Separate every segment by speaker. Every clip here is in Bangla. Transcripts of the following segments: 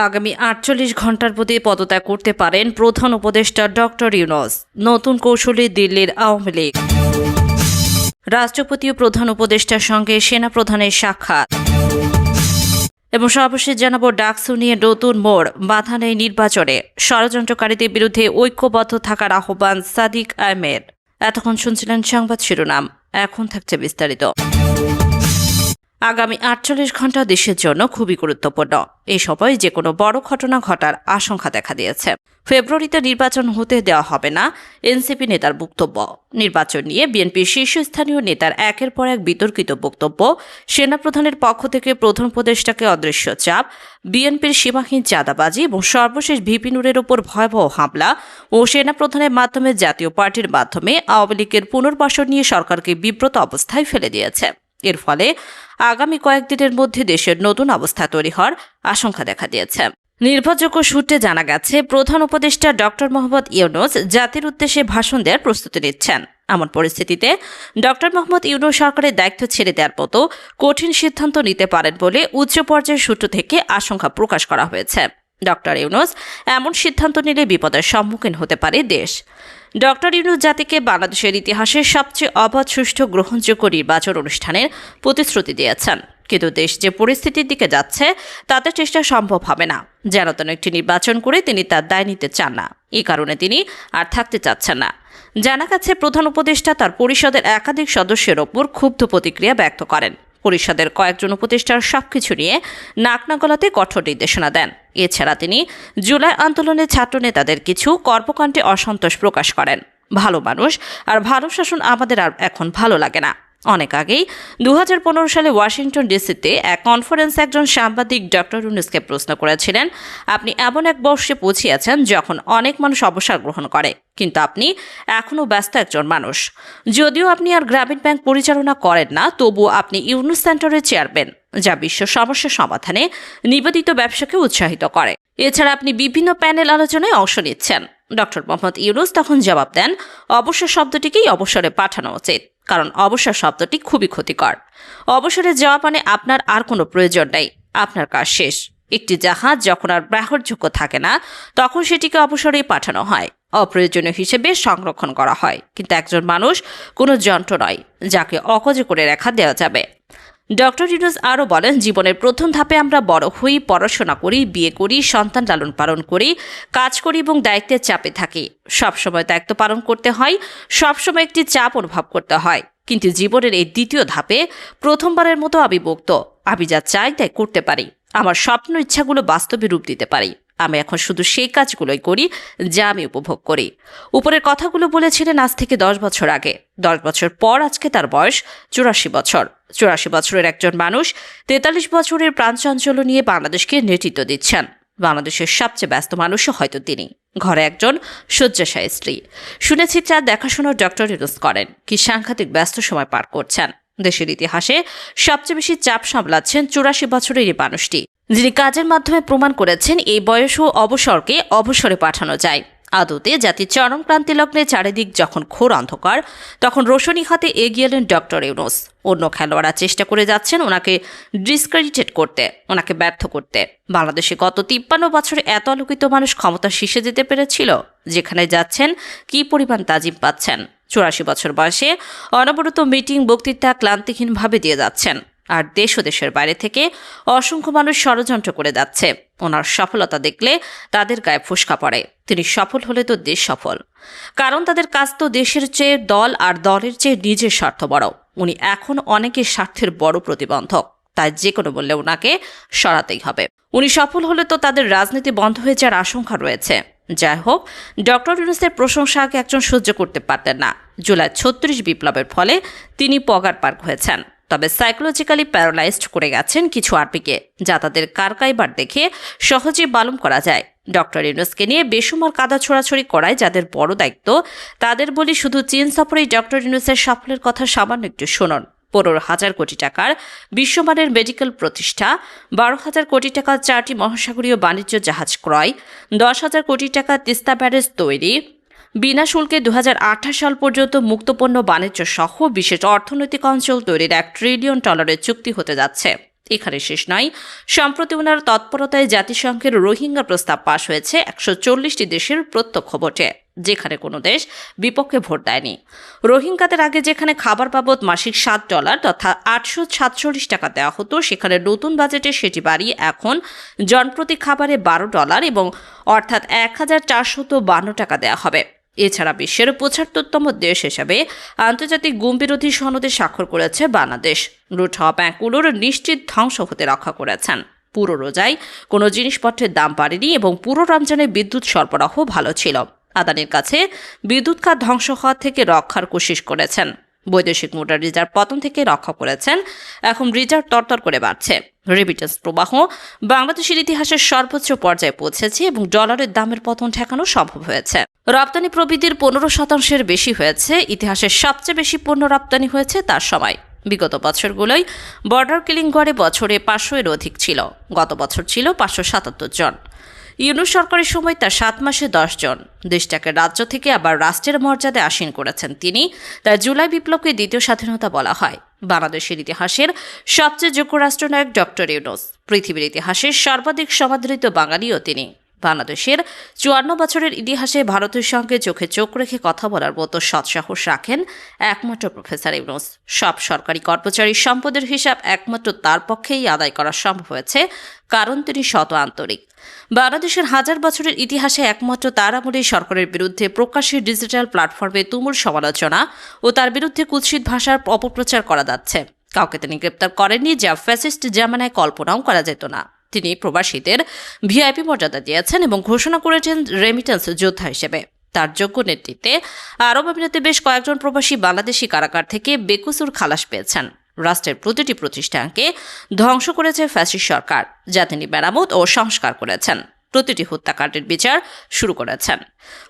Speaker 1: আগামী আটচল্লিশ ঘণ্টার মধ্যে পদত্যাগ করতে পারেন প্রধান উপদেষ্টা ডক্টর ইউনস। নতুন কৌশলে দিল্লির আওয়ামী লীগ। রাষ্ট্রপতি ও প্রধান উপদেষ্টার সঙ্গে সেনাপ্রধানের সাক্ষাৎ। এবং সর্বশেষ জানাব, ডাকসু নিয়ে নতুন মোড়, বাধা নেই নির্বাচনে। ষড়যন্ত্রকারীদের বিরুদ্ধে ঐক্যবদ্ধ থাকার আহ্বান সাদিক আহমেদ। এতক্ষণ শুনছিলেন সংবাদ শিরোনাম। এখন থাকছে বিস্তারিত। আগামী আটচল্লিশ ঘণ্টা দেশের জন্য খুবই গুরুত্বপূর্ণ। এই সময় যে কোনো বড় ঘটনা ঘটার আশঙ্কা দেখা দিয়েছে। ফেব্রুয়ারিতে নির্বাচন হতে দেওয়া হবে না, এনসিপি নেতার বক্তব্য। নির্বাচন নিয়ে বিএনপির শীর্ষস্থানীয় নেতার একের পর এক বিতর্কিত বক্তব্য। সেনাপ্রধানের পক্ষ থেকে প্রধান উপদেষ্টাকে অদৃশ্য চাপ, বিএনপির সীমাহীন চাঁদাবাজি এবং সর্বশেষ ভিপি নুরের ওপর ভয়াবহ হামলা ও সেনাপ্রধানের মাধ্যমে জাতীয় পার্টির মাধ্যমে আওয়ামী লীগের পুনর্বাসন নিয়ে সরকারকে বিব্রত অবস্থায় ফেলে দিয়েছে। এর ফলে আগামী কয়েকদিনের মধ্যে দেশের নতুন অবস্থা তৈরি হওয়ার আশঙ্কা দেখা দিয়েছে। নির্ভরযোগ্য সূত্রে জানা গেছে, প্রধান উপদেষ্টা ডক্টর মোহাম্মদ ইউনুস জাতির উদ্দেশ্যে ভাষণ দেওয়ার প্রস্তুতি নিচ্ছেন। এমন পরিস্থিতিতে ডক্টর মোহাম্মদ ইউনুস সরকারের দায়িত্ব ছেড়ে দেওয়ার মতো কঠিন সিদ্ধান্ত নিতে পারেন বলে উচ্চ পর্যায়ের সূত্র থেকে আশঙ্কা প্রকাশ করা হয়েছে। ডক্টর ইউনুস এমন সিদ্ধান্ত নিলে বিপদের সম্মুখীন হতে পারে দেশ। ডক্টর ইউনুস জাতিকে বাংলাদেশের ইতিহাসের সবচেয়ে অবাধ সুষ্ঠু গ্রহণযোগ্য নির্বাচন অনুষ্ঠানের প্রতিশ্রুতি দিয়েছেন। কিন্তু দেশ যে পরিস্থিতির দিকে যাচ্ছে, তাতে চেষ্টা সম্ভব হবে না। যেন তেন একটি নির্বাচন করে তিনি তার দায় নিতে চান না। এই কারণে তিনি আর থাকতে চাচ্ছেন না। জানা গেছে, প্রধান উপদেষ্টা তার পরিষদের একাধিক সদস্যের ওপর ক্ষুব্ধ প্রতিক্রিয়া ব্যক্ত করেন। পরিষদের কয়েকজন উপদেষ্টার সবকিছু নিয়ে নাক না গলাতে কঠোর নির্দেশনা দেন। এছাড়া তিনি জুলাই আন্দোলনের ছাত্র নেতাদের কিছু কর্মকাণ্ডে অসন্তোষ প্রকাশ করেন। ভালো মানুষ আর ভালো শাসন আমাদের আর এখন ভালো লাগে না। অনেক আগেই দু হাজার পনেরো সালে ওয়াশিংটন ডিসিতে এক কনফারেন্সে একজন সাংবাদিক ডক্টর ইউনুসকে প্রশ্ন করেছিলেন, আপনি এমন এক বর্ষে পৌঁছিয়েছেন যখন অনেক মানুষ অবসর গ্রহণ করে, কিন্তু আপনি এখনও ব্যস্ত একজন মানুষ। যদিও আপনি আর গ্রামীণ ব্যাংক পরিচালনা করেন না, তবুও আপনি ইউনুস সেন্টারের চেয়ারম্যান, যা বিশ্ব সমস্যা সমাধানে নিবেদিত ব্যবসাকে উৎসাহিত করে। এছাড়া আপনি বিভিন্ন প্যানেল আলোচনায় অংশ নিচ্ছেন। ডক্টর মোহাম্মদ ইউনুস তখন জবাব দেন, অবসর শব্দটিকেই অবসরে পাঠানো উচিত। কারণ অবসর শব্দটি খুবই ক্ষতিকর। অবসরে যাওয়া মানে আপনার আর কোনো প্রয়োজন নেই। আপনার কাজ শেষ। একটি জাহাজ যখন আর ব্যাহরযোগ্য থাকে না, তখন সেটিকে অবসরেই পাঠানো হয়। অপ্রয়োজনীয় হিসেবে সংরক্ষণ করা হয়। কিন্তু একজন মানুষ কোনো যন্ত্র নয়, যাকে অকজে করে রেখা দেওয়া যাবে। ডক্টর ইউনুস আরও বলেন, জীবনের প্রথম ধাপে আমরা বড় হই, পড়াশোনা করি, বিয়ে করি, সন্তান লালন পালন করি, কাজ করি এবং দায়িত্বের চাপে থাকি। সবসময় দায়িত্ব পালন করতে হয় সবসময় একটি চাপ অনুভব করতে হয়। কিন্তু জীবনের এই দ্বিতীয় ধাপে প্রথমবারের মতো আমি মুক্ত। আমি যা চাই তাই করতে পারি। আমার স্বপ্ন ইচ্ছাগুলো বাস্তবে রূপ দিতে পারি। আমি এখন শুধু সেই কাজগুলোই করি যা আমি উপভোগ করি। উপরের কথাগুলো বলেছিলেন আজ থেকে দশ বছর আগে। দশ বছর পর আজকে তার বয়স চুরাশি বছর। চুরাশি বছরের একজন মানুষ তেতাল্লিশ বছরের প্রাণচঞ্চল নিয়ে বাংলাদেশকে নেতৃত্ব দিচ্ছেন। বাংলাদেশের সবচেয়ে ব্যস্ত মানুষও হয়তো তিনি। ঘরে একজন শয্যাশায়ী স্ত্রী। শুনেছি তার দেখাশোনার ডক্টর ইউনুস করেন। কি সাংঘাতিক ব্যস্ত সময় পার করছেন। দেশের ইতিহাসে সবচেয়ে বেশি চাপ সামলাচ্ছেন চুরাশি বছরের এই মানুষটি। যিনি কাজের মাধ্যমে প্রমাণ করেছেন এই বয়স ও অবসরকে অবসরে পাঠানো যায়। আদতে জাতির চরম ক্রান্তি লগ্নে চারিদিক যখন ঘোর অন্ধকার, তখন রোশনী হাতে এগিয়ে এলেন ডক্টর ইউনুস। অন্য খেলোয়াড়রা চেষ্টা করে যাচ্ছেন ওনাকে ডিসক্রেডিটেড করতে, ওনাকে ব্যর্থ করতে। বাংলাদেশে গত তিপ্পান্ন বছরে এত আলোকিত মানুষ ক্ষমতা শীর্ষে যেতে পেরেছিল, যেখানে যাচ্ছেন কি পরিমাণ তাজিম পাচ্ছেন। চুরাশি বছর বয়সে অনবরত মিটিং বক্তৃতা ক্লান্তিহীনভাবে দিয়ে যাচ্ছেন। আর দেশ ও দেশের বাইরে থেকে অসংখ্য মানুষ ষড়যন্ত্র করে যাচ্ছে। ওনার সফলতা দেখলে তাদের গায়ে ফুসকা পড়ে। তিনি সফল হলে তো দেশ সফল। কারণ তাদের কাজ তো দেশের চেয়ে দল আর দলের চেয়ে নিজের স্বার্থ বড়। উনি এখন অনেকের স্বার্থের বড় প্রতিবন্ধক। তাই যে কোনো বললে ওনাকে সরাতেই হবে। উনি সফল হলে তো তাদের রাজনীতি বন্ধ হয়ে যাওয়ার আশঙ্কা রয়েছে। যাই হোক, ডক্টর ইউনুসের প্রশংসা একজন সহ্য করতে পারতেন না। জুলাই ছত্রিশ বিপ্লবের ফলে তিনি পগার পার্ক হয়েছেন। তবে সাইকোলজিক্যালি প্যারালাইজড করে গেছেন কিছু আরপিকে যা তাদের কারকাইবার দেখে সহজে বালুম করা যায়। ডক্টর ইউনুসকে নিয়ে বেসুমার কাদা ছোড়াছড়ি করায় যাদের বড় দায়িত্ব, তাদের বলি শুধু চীন সফরেই ডক্টর ইউনুসের সাফল্যের কথা সামান্য একটু শুনুন। পনেরো হাজার কোটি টাকার বিশ্বমানের মেডিকেল প্রতিষ্ঠা, বারো হাজার কোটি টাকার চারটি মহাসাগরীয় বাণিজ্য জাহাজ ক্রয়, দশ হাজার কোটি টাকা তিস্তা ব্যারেজ তৈরি বিনা শুল্কে দু হাজার আঠাশ সাল পর্যন্ত মুক্তপণ্য বাণিজ্য সহ বিশেষ অর্থনৈতিক অঞ্চল তৈরির এক ট্রিলিয়ন ডলারের চুক্তি হতে যাচ্ছে। এখানে শেষ নয়, সম্প্রতি ওনার তৎপরতায় জাতিসংঘের রোহিঙ্গা প্রস্তাব পাশ হয়েছে একশো চল্লিশটি দেশের প্রত্যক্ষ ভোটে, যেখানে কোনো দেশ বিপক্ষে ভোট দেয়নি। রোহিঙ্গাদের আগে যেখানে খাবার বাবদ মাসিক সাত ডলার তথা আটশো সাতচল্লিশ টাকা দেওয়া হতো, সেখানে নতুন বাজেটে সেটি বাড়িয়ে এখন জনপ্রতি খাবারে বারো ডলার এবং অর্থাৎ এক হাজার চারশত বান্ন টাকা দেওয়া হবে। এছাড়া বিশ্বের পঁচাত্তরতম দেশ হিসাবে আন্তর্জাতিক গুম বিরোধী সনদে স্বাক্ষর করেছে বাংলাদেশ। লুট হওয়া ব্যাংকগুলোর নিশ্চিত ধ্বংস হতে রক্ষা করেছেন। পুরো রোজায় কোনো জিনিসপত্রের দাম বাড়েনি এবং পুরো রমজানে বিদ্যুৎ সরবরাহ ভালো ছিল। আদানির কাছে বিদ্যুৎ খাত ধ্বংস হওয়া থেকে রক্ষার কোশিশ করেছেন। বৈদেশিক মুদ্রা রিজার্ভ পতন থেকে রক্ষা করেছেন। এখন রিজার্ভ তরতর করে বাড়ছে। রেমিটেন্স প্রবাহ বাংলাদেশের ইতিহাসের সর্বোচ্চ পর্যায়ে পৌঁছেছে এবং ডলারের দামের পতন ঠেকানো সম্ভব হয়েছে। রপ্তানি প্রবৃদ্ধির পনেরো শতাংশের বেশি হয়েছে, ইতিহাসের সবচেয়ে বেশি পণ্য রপ্তানি হয়েছে তার সময়। বিগত বছরগুলোয় বর্ডার কিলিং গড়ে বছরে পাঁচশো এর অধিক ছিল, গত বছর ছিল পাঁচশো সাতাত্তর জন। ইউনুস সরকারের সময় তার সাত মাসে দশ জন। দেশটাকে রাজ্য থেকে আবার রাষ্ট্রের মর্যাদায় আসীন করেছেন তিনি তার জুলাই বিপ্লবকে দ্বিতীয় স্বাধীনতা বলা হয়। বাংলাদেশের ইতিহাসের সবচেয়ে যোগ্য রাষ্ট্রনায়ক ডক্টর ইউনুস, পৃথিবীর ইতিহাসের সর্বাধিক সমাদৃত বাঙালিও তিনি। বাংলাদেশের চুয়ান্ন বছরের ইতিহাসে ভারতের সঙ্গে চোখে চোখ রেখে কথা বলার মতো সৎসাহস রাখেন একমাত্র প্রফেসর ইউনুস। সব সরকারি কর্মচারীর সম্পদের হিসাব একমাত্র তার পক্ষেই আদায় করা সম্ভব হয়েছে, কারণ তিনি শত আন্তরিক। বাংলাদেশের হাজার বছরের ইতিহাসে একমাত্র তার আমলেই সরকারের বিরুদ্ধে প্রকাশ্যে ডিজিটাল প্ল্যাটফর্মে তুমুল সমালোচনা ও তার বিরুদ্ধে কুৎসিত ভাষার অপপ্রচার করা যাচ্ছে। কাউকে তিনি গ্রেপ্তার করেননি, যা ফ্যাসিস্ট জামানায় কল্পনাও করা যেত না। তিনি প্রবাসীদের ভিআইপি মর্যাদা দিয়েছেন এবং ঘোষণা করেছেন রেমিটেন্স যোদ্ধা হিসেবে। তার যোগ্য নেতৃত্বে আরব আমিরাতে বেশ কয়েকজন প্রবাসী বাংলাদেশি কারাগার থেকে বেকুসুর খালাস পেয়েছেন। রাষ্ট্রের প্রতিটি প্রতিষ্ঠানকে ধ্বংস করেছে ফ্যাসিস্ট সরকার, যা তিনি মেরামত ও সংস্কার করেছেন। প্রতিটি হত্যাকাণ্ডের বিচার শুরু করেছেন।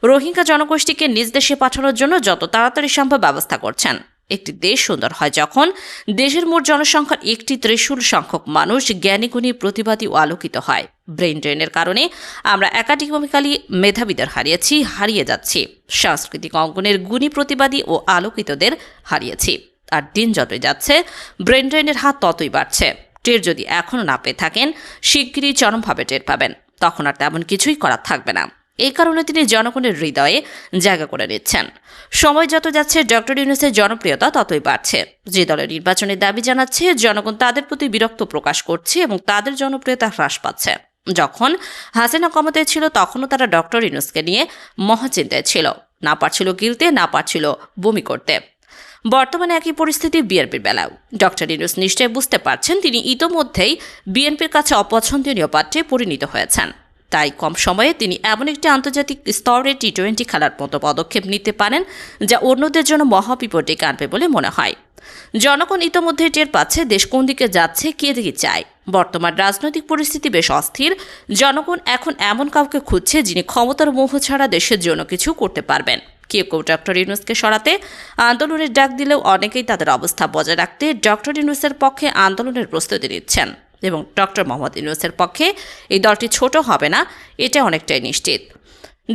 Speaker 1: রোহিঙ্গা জনগোষ্ঠীকে নিজ দেশে পাঠানোর জন্য যত তাড়াতাড়ি সম্ভব ব্যবস্থা করছেন। একটি দেশ সুন্দর হয়। যখন দেশের মোট জনসংখ্যার একটি ত্রিশূল সংখ্যক মানুষ জ্ঞানীগুণী প্রতিবাদী ও আলোকিত হয়। ব্রেন ড্রেনের কারণে আমরা একাডেমিক্যালি মেধাবীদের হারিয়েছি, হারিয়ে যাচ্ছি। সাংস্কৃতিক অঙ্গনের গুণী প্রতিবাদী ও আলোকিতদের হারিয়েছি। আর দিন যতই যাচ্ছে ব্রেন ড্রেনের হাত ততই বাড়ছে। টের যদি এখনও না পেয়ে থাকেন, শিগগিরই চরমভাবে টের পাবেন। তখন আর তেমন কিছুই করার থাকবে না। এই কারণে তিনি জনগণের হৃদয়ে জায়গা করে নিচ্ছেন। সময় যত যাচ্ছে, ডক্টর ইউনুসের জনপ্রিয়তা ততই বাড়ছে। যে দলের নির্বাচনের দাবি জানাচ্ছে, জনগণ তাদের প্রতি বিরক্ত প্রকাশ করছে এবং তাদের জনপ্রিয়তা হ্রাস পাচ্ছে। যখন হাসিনা ক্ষমতায় ছিল, তখনও তারা ডক্টর ইউনুসকে নিয়ে মহাচিন্তায় ছিল। না পারছিল গিলতে, না পারছিল বমি করতে। বর্তমানে একই পরিস্থিতি বিএনপির বেলাও ডক্টর ইউনুস নিশ্চয় বুঝতে পারছেন, তিনি ইতোমধ্যেই বিএনপির কাছে অপছন্দনীয় পাত্রে পরিণত হয়েছেন। তাই কম সময়ে তিনি এমন একটি আন্তর্জাতিক স্তরে টি টোয়েন্টি খেলার মতো পদক্ষেপ নিতে পারেন যা অন্যদের জন্য মহাবিপদ আনবে বলে মনে হয়। জনগণ ইতোমধ্যে টের পাচ্ছে দেশ কোন দিকে যাচ্ছে, কে দিকে চায়। বর্তমান রাজনৈতিক পরিস্থিতি বেশ অস্থির। জনগণ এখন এমন কাউকে খুঁজছে যিনি ক্ষমতার মোহ ছাড়া দেশের জন্য কিছু করতে পারবেন। কেউ কেউ ডক্টর ইউনুসকে সরাতে আন্দোলনের ডাক দিলেও অনেকেই তাদের অবস্থা বজায় রাখতে ডক্টর ইউনুসের পক্ষে আন্দোলনের প্রস্তুতি নিচ্ছেন। এবং ডক্টর মোহাম্মদ ইউনুসের পক্ষে এই দলটি ছোট হবে না, এটা অনেকটাই নিশ্চিত।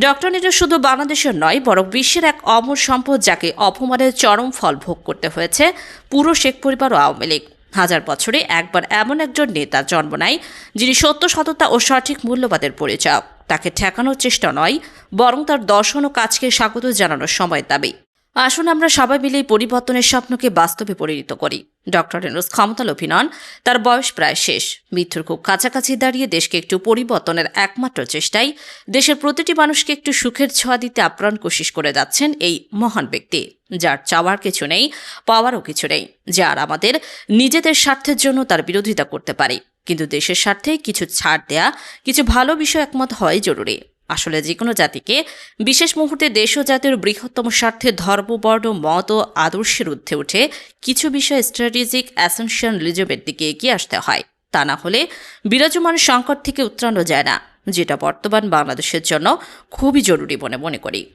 Speaker 1: ডক্টর ইউনুস শুধু বাংলাদেশের নয়, বরং বিশ্বের এক অমর সম্পদ যাকে অপমানের চরম ফল ভোগ করতে হয়েছে পুরো শেখ পরিবার ও আওয়ামী লীগ। হাজার বছরে একবার এমন একজন নেতা জন্ম নেয় যিনি সত্য, সততা ও সঠিক মূল্যবাদের পরিচয়। তাকে ঠেকানোর চেষ্টা নয়, বরং তার দর্শন ও কাজকে স্বাগত জানানোর সময় দাবি। আসুন আমরা সবাই মিলে পরিবর্তনের স্বপ্নকে বাস্তবে পরিণত করি। ডক্টর এনুস ক্ষমতালোভী নন তার বয়স প্রায় শেষ। মৃত্যুর খুব কাছাকাছি দাঁড়িয়ে দেশকে একটু পরিবর্তনের একমাত্র চেষ্টাই, দেশের প্রতিটি মানুষকে একটু সুখের ছোঁয়া দিতে আপ্রাণ কোশিশ করে যাচ্ছেন এই মহান ব্যক্তি। যার চাওয়ার কিছু নেই, পাওয়ারও কিছু নেই যার আমাদের নিজেদের স্বার্থের জন্য তার বিরোধিতা করতে পারে। কিন্তু দেশের স্বার্থে কিছু ছাড় দেয়া, কিছু ভালো বিষয় একমত হয় জরুরি। আসলে যে কোনো জাতিকে বিশেষ মুহূর্তে দেশ ও জাতির বৃহত্তম স্বার্থে ধর্ম, বর্ণ, মত ও আদর্শের ঊর্ধ্বে উঠে কিছু বিষয় স্ট্র্যাটেজিক অ্যাসেনশন রিজমের দিকে এগিয়ে আসতে হয়। তা না হলে বিরাজমান সংকট থেকে উত্তরানো যায় না, যেটা বর্তমান বাংলাদেশের জন্য খুবই জরুরি বলে মনে করি।